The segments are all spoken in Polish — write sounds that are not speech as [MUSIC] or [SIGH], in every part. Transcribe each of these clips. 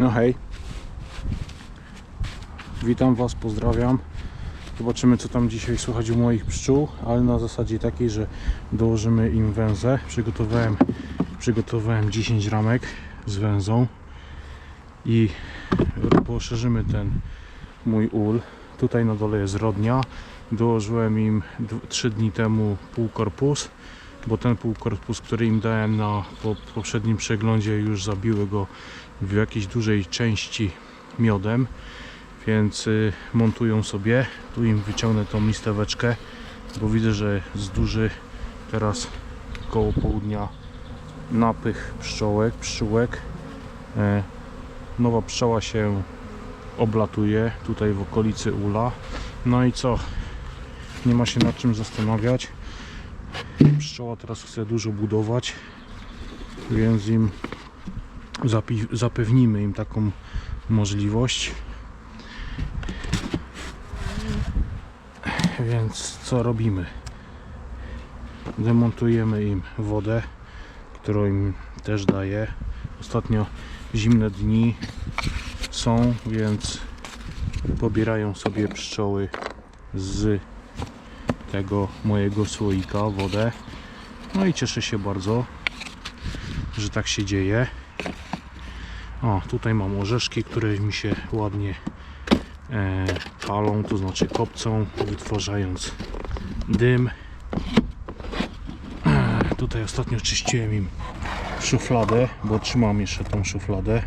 No hej. Witam Was, pozdrawiam. Zobaczymy co tam dzisiaj słychać u moich pszczół, ale na zasadzie takiej, że dołożymy im węzę. Przygotowałem, przygotowałem 10 ramek z węzą i poszerzymy ten mój ul. Tutaj na dole jest rodnia. Dołożyłem im 3 dni temu półkorpus, bo ten półkorpus, który im dałem na po, poprzednim przeglądzie już zabiły go w jakiejś dużej części miodem, więc y, montują sobie. Tu im wyciągnę tą listeweczkę, bo widzę, że jest duży teraz koło południa napych pszczołek, pszczółek. E, nowa pszczoła się oblatuje tutaj w okolicy ula. No i co? Nie ma się nad czym zastanawiać. Pszczoła teraz chce dużo budować, więc im zapewnimy im taką możliwość. Więc co robimy? Demontujemy im wodę, którą im też daję. Ostatnio zimne dni są, więc pobierają sobie pszczoły z tego mojego słoika wodę. No i cieszę się bardzo, że tak się dzieje. O, tutaj mam orzeszki, które mi się ładnie e, palą, to znaczy kopcą, wytwarzając dym. E, [CLEARS THROAT] tutaj ostatnio czyściłem im szufladę, bo trzymam jeszcze tą szufladę.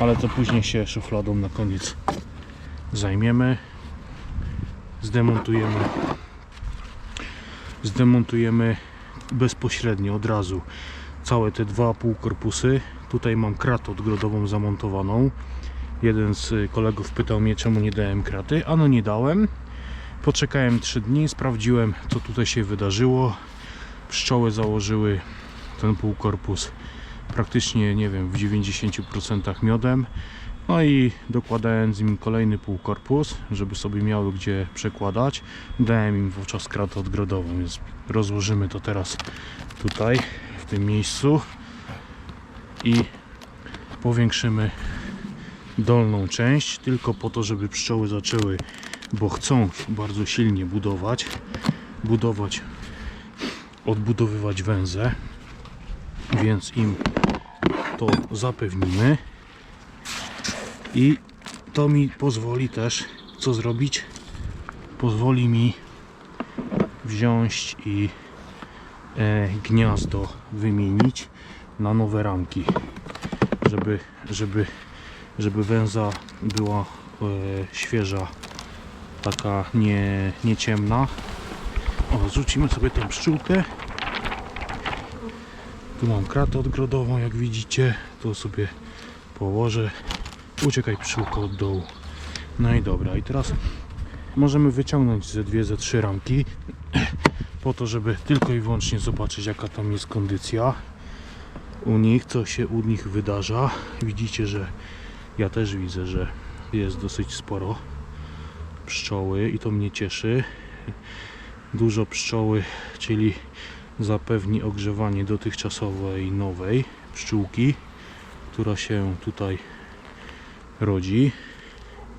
Ale to później się szufladą na koniec zajmiemy. Zdemontujemy zdemontujemy bezpośrednio od razu całe te dwa pół korpusy. Tutaj mam kratę odgrodową zamontowaną. Jeden z kolegów pytał mnie, czemu nie dałem kraty. Ano nie dałem. Poczekałem 3 dni, sprawdziłem, co tutaj się wydarzyło. Pszczoły założyły ten półkorpus praktycznie, nie wiem, w 90% miodem. No i dokładając im kolejny półkorpus, żeby sobie miały gdzie przekładać, dałem im wówczas kratę odgrodową, więc rozłożymy to teraz tutaj, tym miejscu i powiększymy dolną część, tylko po to, żeby pszczoły zaczęły, bo chcą bardzo silnie budować, budować, odbudowywać węzę, więc im to zapewnimy. I to mi pozwoli też co zrobić? Pozwoli mi wziąć i gniazdo wymienić na nowe ramki żeby, żeby, żeby węza była e, świeża taka nie, nie ciemna. O, zrzucimy sobie tą pszczółkę. Tu mam kratę odgrodową jak widzicie. To sobie położę. Uciekaj pszczółko od dołu. No i dobra i teraz możemy wyciągnąć ze dwie, ze trzy ramki po to, żeby tylko i wyłącznie zobaczyć jaka tam jest kondycja. U nich, co się u nich wydarza. Widzicie, że ja też widzę, że jest dosyć sporo pszczoły i to mnie cieszy. Dużo pszczoły, czyli zapewni ogrzewanie dotychczasowej nowej pszczółki, która się tutaj rodzi.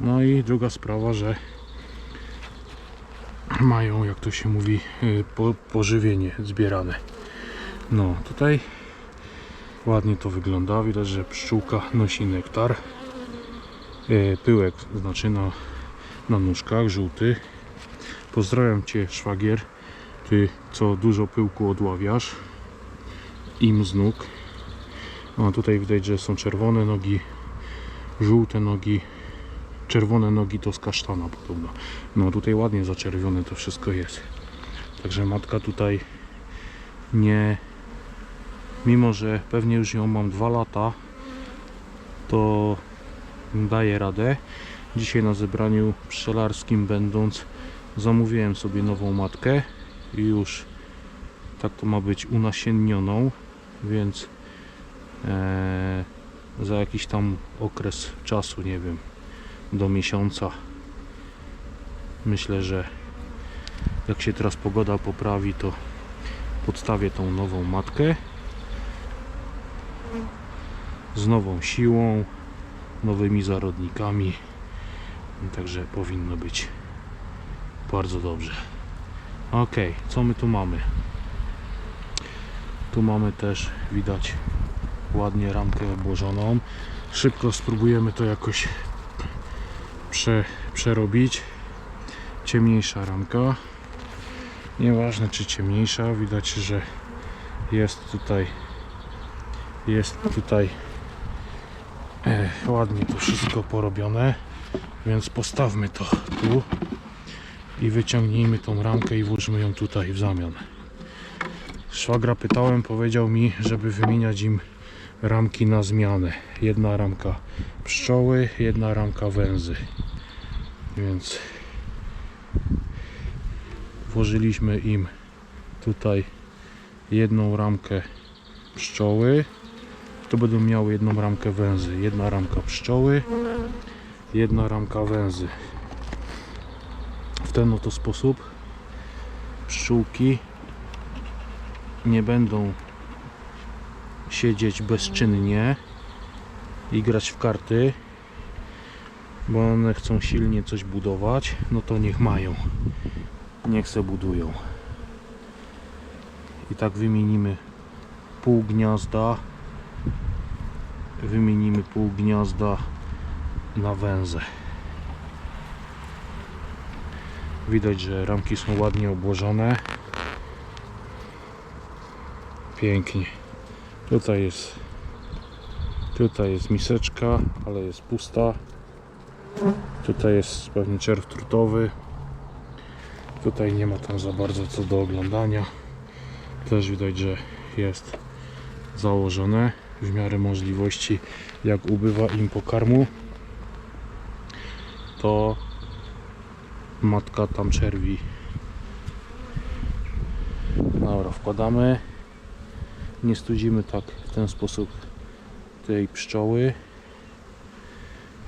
No i druga sprawa, że mają, jak to się mówi, y, po, pożywienie zbierane. No, tutaj ładnie to wygląda. Widać, że pszczółka nosi nektar. Y, Pyłek znaczy na, na nóżkach, żółty. Pozdrawiam Cię, szwagier. Ty, co dużo pyłku odławiasz. Im z nóg. No, tutaj widać, że są czerwone nogi, żółte nogi, czerwone nogi to z kasztana podobno. No tutaj ładnie zaczerwione to wszystko jest. Także matka tutaj nie, mimo że pewnie już ją mam dwa lata, to daje radę. Dzisiaj na zebraniu pszczelarskim będąc zamówiłem sobie nową matkę i już tak to ma być unasiennioną, więc e, za jakiś tam okres czasu, nie wiem, do miesiąca. Myślę, że jak się teraz pogoda poprawi, to podstawię tą nową matkę. z nową siłą, nowymi zarodnikami. Także powinno być bardzo dobrze. Ok, co my tu mamy? Tu mamy też widać ładnie ramkę obłożoną. Szybko spróbujemy to jakoś prze, przerobić. Ciemniejsza ramka. Nieważne czy ciemniejsza, widać, że jest tutaj jest tutaj e, ładnie to wszystko porobione, więc postawmy to tu i wyciągnijmy tą ramkę i włóżmy ją tutaj w zamian. Szwagra pytałem, powiedział mi, żeby wymieniać im ramki na zmianę. Jedna ramka pszczoły, jedna ramka węzy. Więc włożyliśmy im tutaj jedną ramkę pszczoły. To będą miały jedną ramkę węzy. Jedna ramka pszczoły, jedna ramka węzy. W ten oto sposób pszczółki nie będą siedzieć bezczynnie i grać w karty, bo one chcą silnie coś budować, no to niech mają. Niech se budują. I tak wymienimy pół gniazda. Wymienimy pół gniazda na węzę. Widać, że ramki są ładnie obłożone. Pięknie. Tutaj jest tutaj jest miseczka, ale jest pusta. Tutaj jest pewnie czerw trutowy. Tutaj nie ma tam za bardzo co do oglądania. Też widać, że jest założone w miarę możliwości jak ubywa im pokarmu to matka tam czerwi dobra wkładamy nie studzimy tak w ten sposób tej pszczoły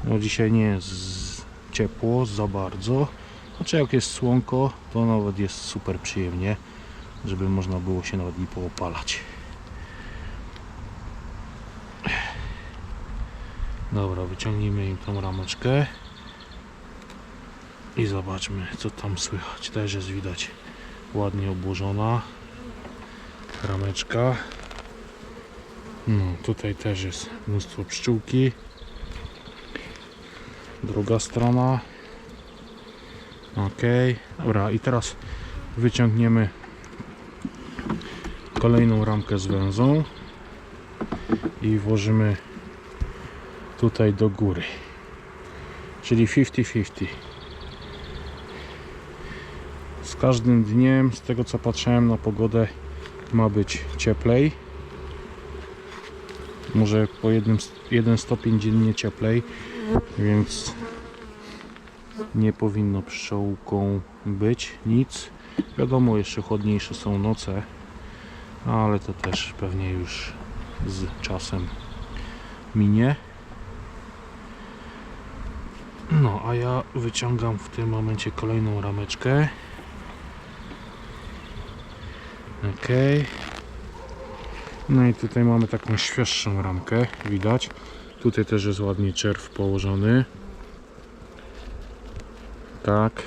no dzisiaj nie jest ciepło za bardzo znaczy jak jest słonko to nawet jest super przyjemnie żeby można było się nawet i poopalać Dobra, wyciągnijmy im tą rameczkę i zobaczmy co tam słychać. Też jest widać ładnie obłożona rameczka. No, tutaj też jest mnóstwo pszczółki. Druga strona. Ok, dobra i teraz wyciągniemy kolejną ramkę z węzą i włożymy tutaj do góry. Czyli 50-50. Z każdym dniem, z tego co patrzyłem na pogodę, ma być cieplej. Może po jednym, jeden stopień dziennie cieplej, więc nie powinno pszczółką być nic. Wiadomo, jeszcze chłodniejsze są noce, ale to też pewnie już z czasem minie. No, a ja wyciągam w tym momencie kolejną rameczkę. Ok. No i tutaj mamy taką świeższą ramkę, widać. Tutaj też jest ładnie czerw położony. Tak.